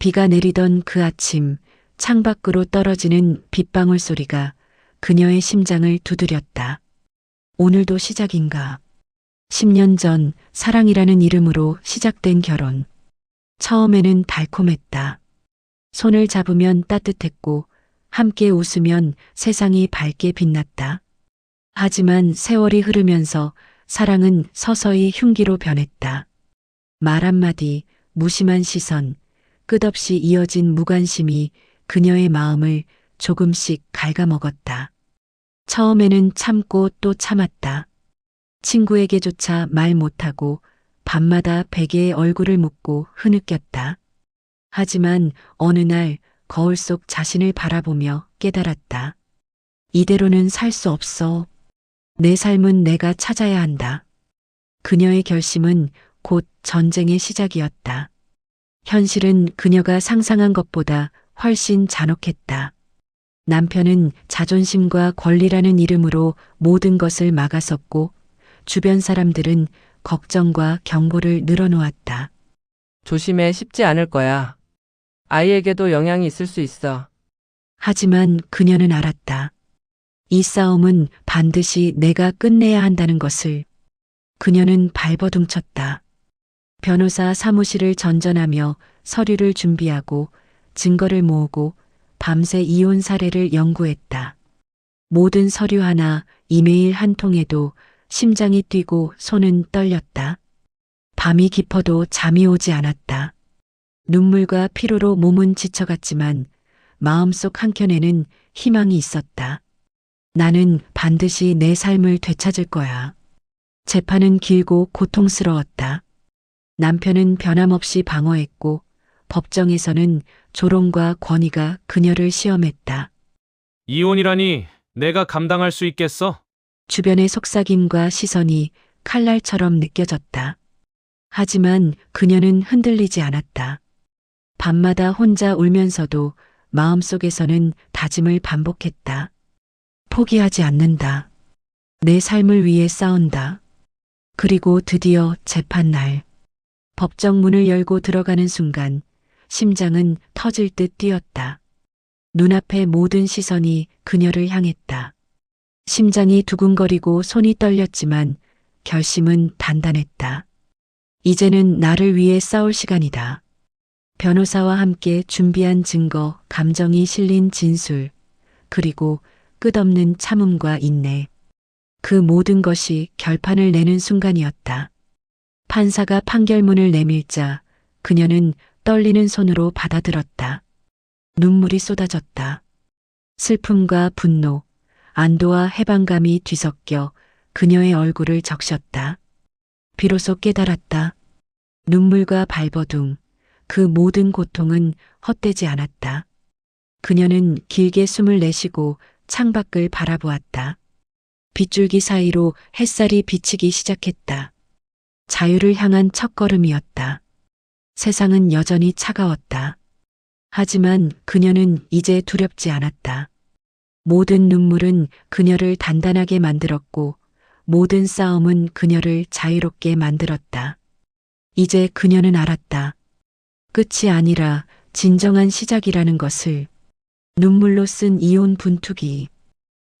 비가 내리던 그 아침 창밖으로 떨어지는 빗방울 소리가 그녀의 심장을 두드렸다. 오늘도 시작인가? 10년 전 사랑이라는 이름으로 시작된 결혼. 처음에는 달콤했다. 손을 잡으면 따뜻했고 함께 웃으면 세상이 밝게 빛났다. 하지만 세월이 흐르면서 사랑은 서서히 흉기로 변했다. 말 한마디, 무심한 시선, 끝없이 이어진 무관심이 그녀의 마음을 조금씩 갉아먹었다. 처음에는 참고 또 참았다. 친구에게조차 말 못하고 밤마다 베개에 얼굴을 묻고 흐느꼈다. 하지만 어느 날 거울 속 자신을 바라보며 깨달았다. 이대로는 살 수 없어. 내 삶은 내가 찾아야 한다. 그녀의 결심은 곧 전쟁의 시작이었다. 현실은 그녀가 상상한 것보다 훨씬 잔혹했다. 남편은 자존심과 권리라는 이름으로 모든 것을 막아섰고 주변 사람들은 걱정과 경고를 늘어놓았다. 조심해 쉽지 않을 거야. 아이에게도 영향이 있을 수 있어. 하지만 그녀는 알았다. 이 싸움은 반드시 내가 끝내야 한다는 것을. 그녀는 발버둥 쳤다. 변호사 사무실을 전전하며 서류를 준비하고 증거를 모으고 밤새 이혼 사례를 연구했다. 모든 서류 하나, 이메일 한 통에도 심장이 뛰고 손은 떨렸다. 밤이 깊어도 잠이 오지 않았다. 눈물과 피로로 몸은 지쳐갔지만 마음속 한켠에는 희망이 있었다. 나는 반드시 내 삶을 되찾을 거야. 재판은 길고 고통스러웠다. 남편은 변함없이 방어했고 법정에서는 조롱과 권위가 그녀를 시험했다. 이혼이라니 내가 감당할 수 있겠어? 주변의 속삭임과 시선이 칼날처럼 느껴졌다. 하지만 그녀는 흔들리지 않았다. 밤마다 혼자 울면서도 마음속에서는 다짐을 반복했다. 포기하지 않는다. 내 삶을 위해 싸운다. 그리고 드디어 재판날. 법정 문을 열고 들어가는 순간 심장은 터질 듯 뛰었다. 눈앞의 모든 시선이 그녀를 향했다. 심장이 두근거리고 손이 떨렸지만 결심은 단단했다. 이제는 나를 위해 싸울 시간이다. 변호사와 함께 준비한 증거, 감정이 실린 진술, 그리고 끝없는 참음과 인내. 그 모든 것이 결판을 내는 순간이었다. 판사가 판결문을 내밀자 그녀는 떨리는 손으로 받아들었다. 눈물이 쏟아졌다. 슬픔과 분노, 안도와 해방감이 뒤섞여 그녀의 얼굴을 적셨다. 비로소 깨달았다. 눈물과 발버둥, 그 모든 고통은 헛되지 않았다. 그녀는 길게 숨을 내쉬고 창밖을 바라보았다. 빗줄기 사이로 햇살이 비치기 시작했다. 자유를 향한 첫걸음이었다. 세상은 여전히 차가웠다. 하지만 그녀는 이제 두렵지 않았다. 모든 눈물은 그녀를 단단하게 만들었고 모든 싸움은 그녀를 자유롭게 만들었다. 이제 그녀는 알았다. 끝이 아니라 진정한 시작이라는 것을 눈물로 쓴 이혼 분투기.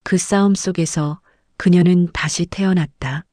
그 싸움 속에서 그녀는 다시 태어났다.